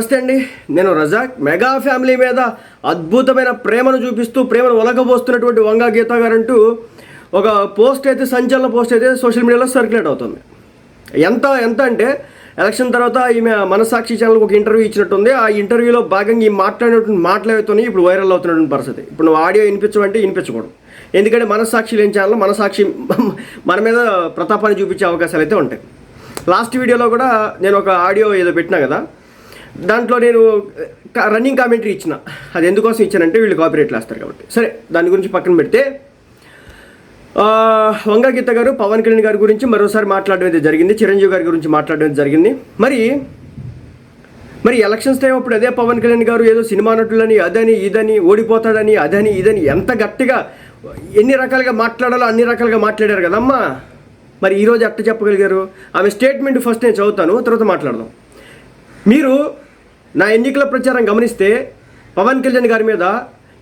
నమస్తే అండి. నేను రజాక్ మెగా ఫ్యామిలీ మీద అద్భుతమైన ప్రేమను చూపిస్తూ ప్రేమను ఒలగబోస్తున్నటువంటి వంగా గీత గారంటూ ఒక పోస్ట్ అయితే సంచలన పోస్ట్ అయితే సోషల్ మీడియాలో సర్క్యులేట్ అవుతుంది. ఎంత ఎంత అంటే ఎలక్షన్ తర్వాత ఈమె మనసాక్షి ఛానల్కి ఒక ఇంటర్వ్యూ ఇచ్చినట్టుంది. ఆ ఇంటర్వ్యూలో భాగంగా ఈ మాట్లాడినటువంటి మాటలు ఇప్పుడు వైరల్ అవుతున్నటువంటి పరిస్థితి. ఇప్పుడు నువ్వు ఆడియో వినిపించమంటే వినిపించకూడదు. ఎందుకంటే మనసాక్షి లేని ఛానల్ మనసాక్షి మన మీద ప్రతాపాన్ని చూపించే అవకాశాలు అయితే ఉంటాయి. లాస్ట్ వీడియోలో కూడా నేను ఒక ఆడియో ఏదో పెట్టినా కదా దాంట్లో నేను రన్నింగ్ కామెంటరీ ఇచ్చిన. అది ఎందుకోసం ఇచ్చానంటే వీళ్ళు కాపీరేట్లు వేస్తారు కాబట్టి. సరే దాని గురించి పక్కన పెడితే ఆ, వంగ గీత గారు పవన్ కళ్యాణ్ గారి గురించి మరోసారి మాట్లాడడం అయితే జరిగింది చిరంజీవి గారి గురించి మాట్లాడడం జరిగింది. మరి మరి ఎలక్షన్స్ టైం అప్పుడు అదే పవన్ కళ్యాణ్ గారు ఏదో సినిమా నటులని అదని ఇదని ఓడిపోతాడని అదని ఇదని ఎంత గట్టిగా ఎన్ని రకాలుగా మాట్లాడాలో అన్ని రకాలుగా మాట్లాడారు కదమ్మా. మరి ఈరోజు ఎట్ట చెప్పగలిగారు? ఆమె స్టేట్మెంట్ ఫస్ట్ నేను చదువుతాను తర్వాత మాట్లాడదాం. మీరు నా ఎన్నికల ప్రచారం గమనిస్తే పవన్ కళ్యాణ్ గారి మీద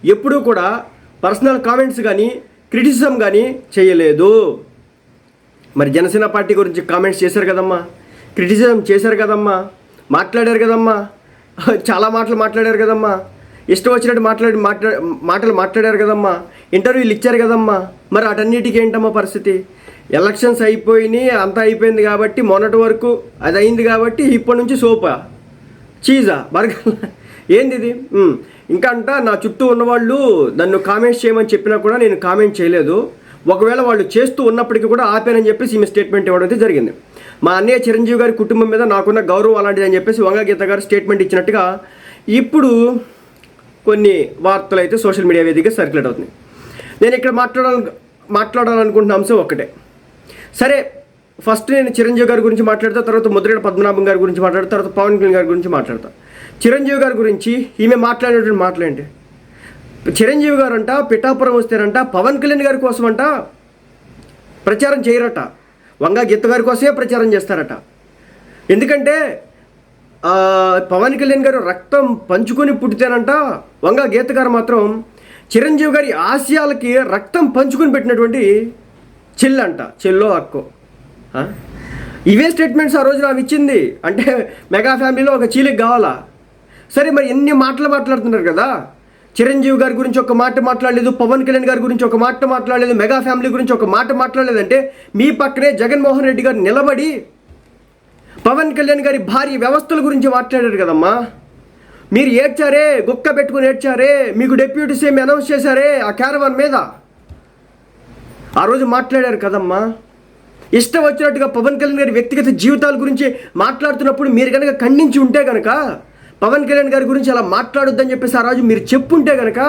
ఎప్పుడూ కూడా పర్సనల్ కామెంట్స్ కానీ క్రిటిసిజం కానీ చేయలేదు. మరి జనసేన పార్టీ గురించి కామెంట్స్ చేశారు కదమ్మా? క్రిటిసిజం చేశారు కదమ్మా? మాట్లాడారు కదమ్మా? చాలా మాటలు మాట్లాడారు కదమ్మా? ఇష్టం వచ్చినట్టు మాట్లాడి మాట్లా మాటలు మాట్లాడారు కదమ్మా? ఇంటర్వ్యూలు ఇచ్చారు కదమ్మా? మరి అటన్నిటికీ ఏంటమ్మా పరిస్థితి? ఎలక్షన్స్ అయిపోయినాయి అంతా అయిపోయింది కాబట్టి మొన్నటి వరకు అది అయింది కాబట్టి ఇప్పటి నుంచి సోపా. చీజా బర్గర్ ఏంది ఇది ఇంకా అంట నా చుట్టూ ఉన్నవాళ్ళు నన్ను కామెంట్స్ చేయమని చెప్పినా కూడా నేను కామెంట్ చేయలేదు. ఒకవేళ వాళ్ళు చేస్తూ ఉన్నప్పటికీ కూడా ఆపానని చెప్పేసి ఈమె స్టేట్మెంట్ ఇవ్వడం అయితే జరిగింది. మా అన్నయ్య చిరంజీవి గారి కుటుంబం మీద నాకున్న గౌరవం అలాంటిది అని చెప్పేసి వంగ గీత గారు స్టేట్మెంట్ ఇచ్చినట్టుగా ఇప్పుడు కొన్ని వార్తలు అయితే సోషల్ మీడియా వేదికగా సర్క్యులేట్ అవుతున్నాయి. నేను ఇక్కడ మాట్లాడాల మాట్లాడాలనుకుంటున్న అంశం ఒక్కటే. సరే ఫస్ట్ నేను చిరంజీవి గారి గురించి మాట్లాడతా తర్వాత ముద్రేడ పద్మనాభం గారి గురించి మాట్లాడతా తర్వాత పవన్ కళ్యాణ్ గారి గురించి మాట్లాడతా. చిరంజీవి గారి గురించి ఈమె మాట్లాడేటువంటి మాటలేంటి? చిరంజీవి గారు అంట పిఠాపురం వస్తేనంట పవన్ కళ్యాణ్ గారి కోసం అంట ప్రచారం చేయరట. వంగా గీత గారి కోసమే ప్రచారం చేస్తారట. ఎందుకంటే పవన్ కళ్యాణ్ గారు రక్తం పంచుకొని పుట్టితేనంట వంగా గీత గారు మాత్రం చిరంజీవి గారి ఆశయాలకి రక్తం పంచుకొని పెట్టినటువంటి చెల్లంట చెల్లో అక్కో. ఇవే స్టేట్మెంట్స్ ఆ రోజు నాకు ఇచ్చింది. అంటే మెగా ఫ్యామిలీలో ఒక చీలికి కావాలా? సరే మరి ఎన్ని మాటలు మాట్లాడుతున్నారు కదా? చిరంజీవి గారి గురించి ఒక మాట మాట్లాడలేదు పవన్ కళ్యాణ్ గారి గురించి ఒక మాట మాట్లాడలేదు మెగా ఫ్యామిలీ గురించి ఒక మాట మాట్లాడలేదంటే మీ పక్కనే జగన్మోహన్ రెడ్డి గారు నిలబడి పవన్ కళ్యాణ్ గారి భార్య వ్యవస్థల గురించి మాట్లాడారు కదమ్మా. మీరు ఏడ్చారే గుక్క పెట్టుకుని ఏడ్చారే మీకు డెప్యూటీ సీఎం అనౌన్స్ చేశారే ఆ క్యారవాన్ మీద? ఆ రోజు మాట్లాడారు కదమ్మా. ఇష్టం వచ్చినట్టుగా పవన్ కళ్యాణ్ గారి వ్యక్తిగత జీవితాల గురించి మాట్లాడుతున్నప్పుడు మీరు కనుక ఖండించి ఉంటే కనుక పవన్ కళ్యాణ్ గారి గురించి అలా మాట్లాడొద్దని చెప్పేసి ఆ రోజు మీరు చెప్పుంటే కనుక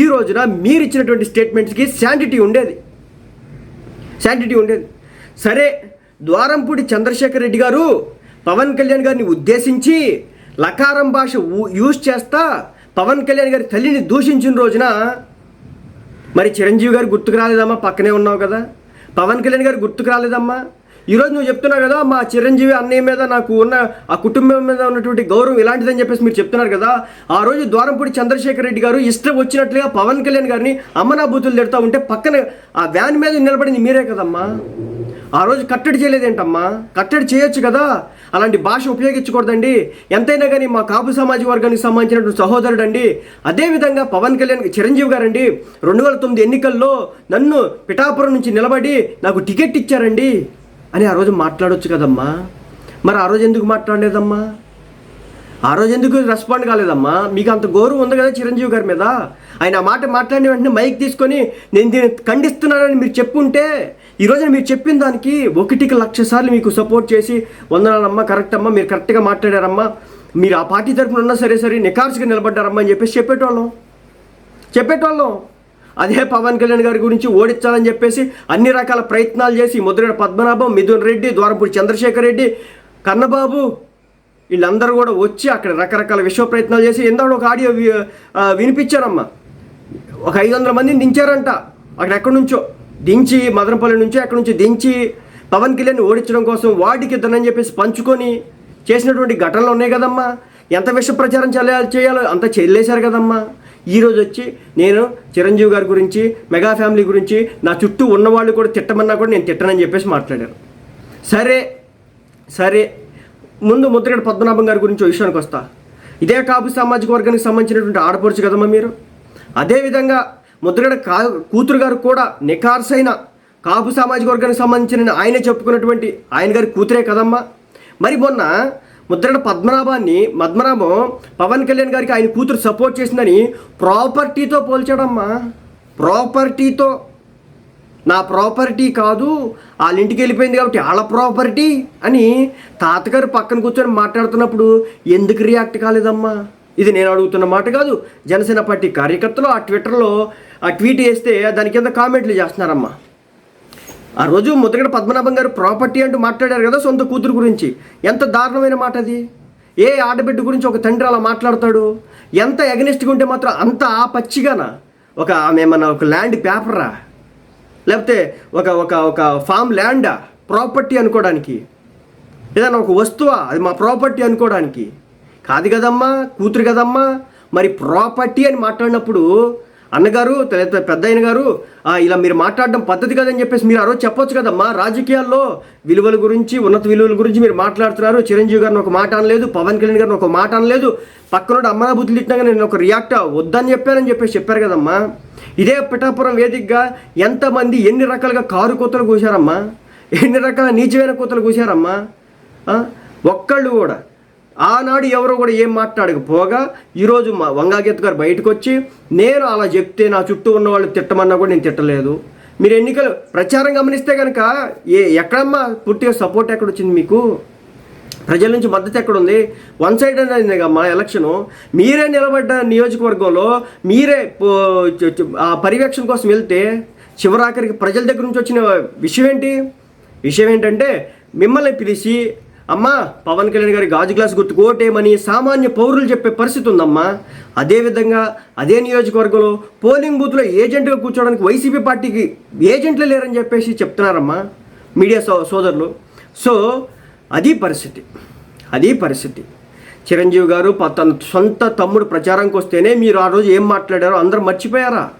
ఈ రోజున మీరు ఇచ్చినటువంటి స్టేట్మెంట్స్కి శాంటిటీ ఉండేది. శాంటిటీ ఉండేది. సరే ద్వారంపూడి చంద్రశేఖర్ రెడ్డి గారు పవన్ కళ్యాణ్ గారిని ఉద్దేశించి లకారం భాష యూజ్ చేస్తా పవన్ కళ్యాణ్ గారి తల్లిని దూషించిన రోజున మరి చిరంజీవి గారు గుర్తుకు రాలేదమ్మా పక్కనే ఉన్నావు కదా. పవన్ కళ్యాణ్ గారు గుర్తుకు రాలేదమ్మా. ఈరోజు నువ్వు చెప్తున్నావు కదా మా చిరంజీవి అన్నయ్య మీద నాకు ఉన్న ఆ కుటుంబం మీద ఉన్నటువంటి గౌరవం ఇలాంటిదని చెప్పేసి మీరు చెప్తున్నారు కదా ఆ రోజు ద్వారంపూడి చంద్రశేఖర్ రెడ్డి గారు ఇష్టం వచ్చినట్లుగా పవన్ కళ్యాణ్ గారిని అమ్మనా బూతులు తిడతా ఉంటే పక్కన ఆ వ్యాన్ మీద నిలబడింది మీరే కదమ్మా. ఆ రోజు కట్టడి చేయలేదేంటమ్మా? కట్టడి చేయొచ్చు కదా? అలాంటి భాష ఉపయోగించకూడదండి. ఎంతైనా కానీ మా కాపు సామాజిక వర్గానికి సంబంధించినటువంటి సహోదరుడు అండి అదేవిధంగా పవన్ కళ్యాణ్ చిరంజీవి గారండి రెండు వేల తొమ్మిది ఎన్నికల్లో నన్ను పిఠాపురం నుంచి నిలబడి నాకు టికెట్ ఇచ్చారండి అని ఆ రోజు మాట్లాడొచ్చు కదమ్మా? మరి ఆ రోజు ఎందుకు మాట్లాడలేదమ్మా? ఆ రోజు ఎందుకు రెస్పాండ్ కాలేదమ్మా? మీకు అంత గౌరవం ఉంది కదా చిరంజీవి గారి మీద. ఆయన ఆ మాట మాట్లాడిన వెంటనే మైక్ తీసుకొని నేను దీన్ని ఖండిస్తున్నానని మీరు చెప్పుంటే ఈరోజు మీరు చెప్పిన దానికి ఒకటికి లక్ష సార్లు మీకు సపోర్ట్ చేసి వందనాలమ్మా కరెక్ట్ అమ్మా మీరు కరెక్ట్గా మాట్లాడారమ్మా. మీరు ఆ పార్టీ తరఫున ఉన్నా సరే సరే నికార్స్గా నిలబడ్డారమ్మా అని చెప్పేసి చెప్పేటోళ్ళం. చెప్పేటోళ్ళం. అదే పవన్ కళ్యాణ్ గారి గురించి ఓడించాలని చెప్పేసి అన్ని రకాల ప్రయత్నాలు చేసి ముద్రగడ పద్మనాభం మిథున్ రెడ్డి ద్వారంపూడి చంద్రశేఖర్ రెడ్డి కన్నబాబు వీళ్ళందరూ కూడా వచ్చి అక్కడ రకరకాల విశ్వ ప్రయత్నాలు చేసి ఎందాడు ఒక ఆడియో వినిపించారమ్మా. ఒక ఐదు వందల మందిని దించారంట. అక్కడ ఎక్కడి నుంచో? దించి మదనపల్లి నుంచి అక్కడ నుంచి? దించి పవన్ కళ్యాణ్ ఓడించడం కోసం వాడికి ఇద్దరని చెప్పేసి పంచుకొని చేసినటువంటి ఘటనలు ఉన్నాయి కదమ్మా. ఎంత విష ప్రచారం చేయాలి చేయాలో అంత చెల్లేశారు కదమ్మా. ఈరోజు వచ్చి నేను చిరంజీవి గారి గురించి మెగా ఫ్యామిలీ గురించి నా చుట్టూ ఉన్నవాళ్ళు కూడా తిట్టమన్నా కూడా నేను తిట్టనని చెప్పేసి మాట్లాడారు. సరే సరే ముందు ముద్రగడ పద్మనాభం గారి గురించి విషయానికి వస్తా. ఇదే కాపు సామాజిక వర్గానికి సంబంధించినటువంటి ఆడపడుచు కదమ్మా మీరు? అదేవిధంగా ముద్రగడ కా కూతురు గారు కూడా నికార్సైన కాపు సామాజిక వర్గానికి సంబంధించిన ఆయనే చెప్పుకున్నటువంటి ఆయన గారి కూతురే కదమ్మా? మరి మొన్న ముద్రగడ పద్మనాభాన్ని పద్మనాభం పవన్ కళ్యాణ్ గారికి ఆయన కూతురు సపోర్ట్ చేసిందని ప్రాపర్టీతో పోల్చాడమ్మా. ప్రాపర్టీతో నా ప్రాపర్టీ కాదు వాళ్ళ ఇంటికి వెళ్ళిపోయింది కాబట్టి వాళ్ళ ప్రాపర్టీ అని తాతగారు పక్కన కూర్చొని మాట్లాడుతున్నప్పుడు ఎందుకు రియాక్ట్ కాలేదమ్మా? ఇది నేను అడుగుతున్న మాట కాదు. జనసేన పార్టీ కార్యకర్తలు ఆ ట్విట్టర్లో ఆ ట్వీట్ చేస్తే దాని కింద కామెంట్లు చేస్తున్నారమ్మా. ఆ రోజు ముద్రగడ పద్మనాభం గారు ప్రాపర్టీ అంటూ మాట్లాడారు కదా సొంత కూతురు గురించి. ఎంత దారుణమైన మాట అది? ఏ ఆడబిడ్డ గురించి ఒక తండ్రి అలా మాట్లాడతాడు? ఎంత ఎగనిస్ట్గా ఉంటే మాత్రం అంత ఆ పచ్చిగానా? ఒక ఆమె ఏమన్నా ఒక ల్యాండ్ పేపరా లేకపోతే ఒక ఒక ఒక ఫామ్ ల్యాండా ప్రాపర్టీ అనుకోవడానికి. ఏదైనా ఒక వస్తువా? అది మా ప్రాపర్టీ అనుకోవడానికి. కాదు కదమ్మా కూతురు కదమ్మా. మరి ప్రాపర్టీ అని మాట్లాడినప్పుడు అన్నగారు లేకపోతే పెద్ద అయిన గారు ఇలా మీరు మాట్లాడడం పద్ధతి కదని చెప్పేసి మీరు ఆ రోజు చెప్పొచ్చు కదమ్మా రాజకీయాల్లో విలువల గురించి ఉన్నత విలువల గురించి మీరు మాట్లాడుతున్నారు. చిరంజీవి గారిని ఒక మాట అనలేదు పవన్ కళ్యాణ్ గారిని ఒక మాట అనలేదు. పక్కనోడు అమ్మనా బుద్ధులు తిట్టినాక నేను ఒక రియాక్ట్ వద్దని చెప్పానని చెప్పేసి చెప్పారు కదమ్మా. ఇదే పిఠాపురం వేదికగా ఎంతమంది ఎన్ని రకాలుగా కారు కూతలు కూశారమ్మా? ఎన్ని రకాల నీచమైన కూతలు కూశారమ్మా? ఒక్కళ్ళు కూడా. ఆనాడు ఎవరో కూడా ఏం మాట్లాడకపోగా ఈరోజు మా వంగాగీత గారు బయటకు వచ్చి నేను అలా చెప్తే నా చుట్టూ ఉన్న వాళ్ళు తిట్టమన్నా కూడా నేను తిట్టలేదు. మీరు ఎన్నికలు ప్రచారం గమనిస్తే కనుక ఏ ఎక్కడమ్మా పూర్తిగా సపోర్ట్ ఎక్కడ వచ్చింది మీకు? ప్రజల నుంచి మద్దతు ఎక్కడుంది? వన్ సైడ్ అనేది మా ఎలక్షను మీరే నిలబడ్డ నియోజకవర్గంలో మీరే పో- ఆ పర్యవేక్షణ కోసం వెళ్తే చివరాఖరికి ప్రజల దగ్గర నుంచి వచ్చిన విషయం ఏంటి? విషయం ఏంటంటే మిమ్మల్ని పిలిచి అమ్మా పవన్ కళ్యాణ్ గారి గాజు గ్లాస్ గుర్తు కోటేమని సామాన్య పౌరులు చెప్పే పరిస్థితి ఉందమ్మా. అదేవిధంగా అదే నియోజకవర్గంలో పోలింగ్ బూత్లో ఏజెంట్గా కూర్చోవడానికి వైసీపీ పార్టీకి ఏజెంట్లు లేరని చెప్పేసి చెప్తున్నారమ్మా మీడియా సో సోదరులు. సో అది పరిస్థితి. అది పరిస్థితి. చిరంజీవి గారు తన సొంత తమ్ముడు ప్రచారంకి వస్తేనే మీరు ఆ రోజు ఏం మాట్లాడారో అందరూ మర్చిపోయారా?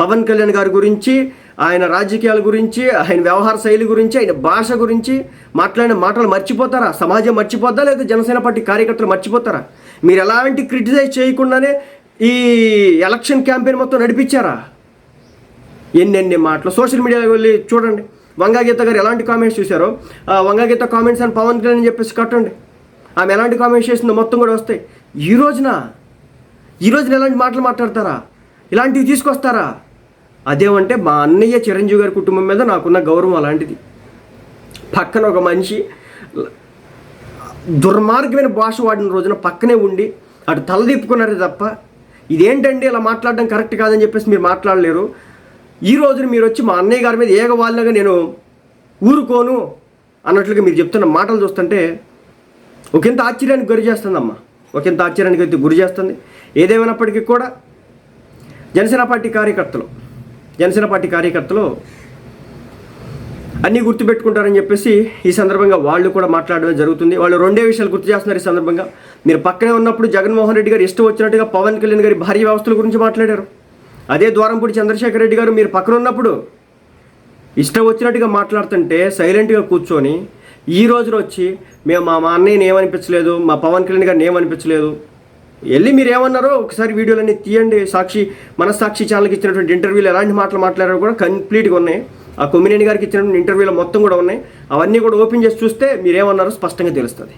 పవన్ కళ్యాణ్ గారి గురించి ఆయన రాజకీయాల గురించి ఆయన వ్యవహార శైలి గురించి ఆయన భాష గురించి మాట్లాడిన మాటలు మర్చిపోతారా? సమాజం మర్చిపోద్దా? లేదా జనసేన పార్టీ కార్యకర్తలు మర్చిపోతారా? మీరు ఎలాంటి క్రిటిసైజ్ చేయకుండానే ఈ ఎలక్షన్ క్యాంపెయిన్ మొత్తం నడిపించారా? ఎన్నెన్ని మాటలు. సోషల్ మీడియాలో వెళ్ళి చూడండి. వంగాగీత గారు ఎలాంటి కామెంట్స్ చూశారో? వంగాగీత కామెంట్స్ అని పవన్ కళ్యాణ్ అని చెప్పేసి కట్టండి. ఆమె ఎలాంటి కామెంట్స్ చేసిందో మొత్తం కూడా వస్తాయి. ఈ రోజున ఈ రోజున ఎలాంటి మాటలు మాట్లాడతారా? ఇలాంటివి తీసుకొస్తారా? అదేమంటే మా అన్నయ్య చిరంజీవి గారి కుటుంబం మీద నాకున్న గౌరవం అలాంటిది. పక్కన ఒక మనిషి దుర్మార్గమైన భాష వాడిన రోజున పక్కనే ఉండి అటు తలదిప్పుకున్నారు తప్ప ఇదేంటండి ఇలా మాట్లాడడం కరెక్ట్ కాదని చెప్పేసి మీరు మాట్లాడలేరు. ఈ రోజున మీరు వచ్చి మా అన్నయ్య గారి మీద ఏగవాళ్ళగా నేను ఊరుకోను అన్నట్లుగా మీరు చెప్తున్న మాటలు చూస్తుంటే ఒకంత ఆశ్చర్యానికి గురి చేస్తుందమ్మా. ఒకంత ఆశ్చర్యానికి అయితే గురి చేస్తుంది. ఏదేమైనప్పటికీ కూడా జనసేన పార్టీ కార్యకర్తలు జనసేన పార్టీ కార్యకర్తలు అన్నీ గుర్తుపెట్టుకుంటారని చెప్పేసి ఈ సందర్భంగా వాళ్ళు కూడా మాట్లాడడం జరుగుతుంది. వాళ్ళు రెండే విషయాలు గుర్తు చేస్తున్నారు ఈ సందర్భంగా. మీరు పక్కనే ఉన్నప్పుడు జగన్మోహన్ రెడ్డి గారు ఇష్టం వచ్చినట్టుగా పవన్ కళ్యాణ్ గారి భార్య వ్యవస్థల గురించి మాట్లాడారు. అదే ద్వారంపూడి చంద్రశేఖర్ రెడ్డి గారు మీరు పక్కన ఉన్నప్పుడు ఇష్టం వచ్చినట్టుగా మాట్లాడుతుంటే సైలెంట్గా కూర్చొని ఈ రోజున వచ్చి మేము మా మా అన్నయ్యని ఏమనిపించలేదు మా పవన్ కళ్యాణ్ గారిని ఏమనిపించలేదు వెళ్ళి మీరు ఏమన్నారో ఒకసారి వీడియోలన్నీ తీయండి. సాక్షి మనస్సాక్షి ఛానల్కి ఇచ్చినటువంటి ఇంటర్వ్యూలు ఎలాంటి మాటలు మాట్లాడారో కూడా కంప్లీట్గా ఉన్నాయి. ఆ కొమ్మినేని గారికి ఇచ్చినటువంటి ఇంటర్వ్యూలు మొత్తం కూడా ఉన్నాయి. అవన్నీ కూడా ఓపెన్ చేసి చూస్తే మీరేమన్నారో స్పష్టంగా తెలుస్తుంది.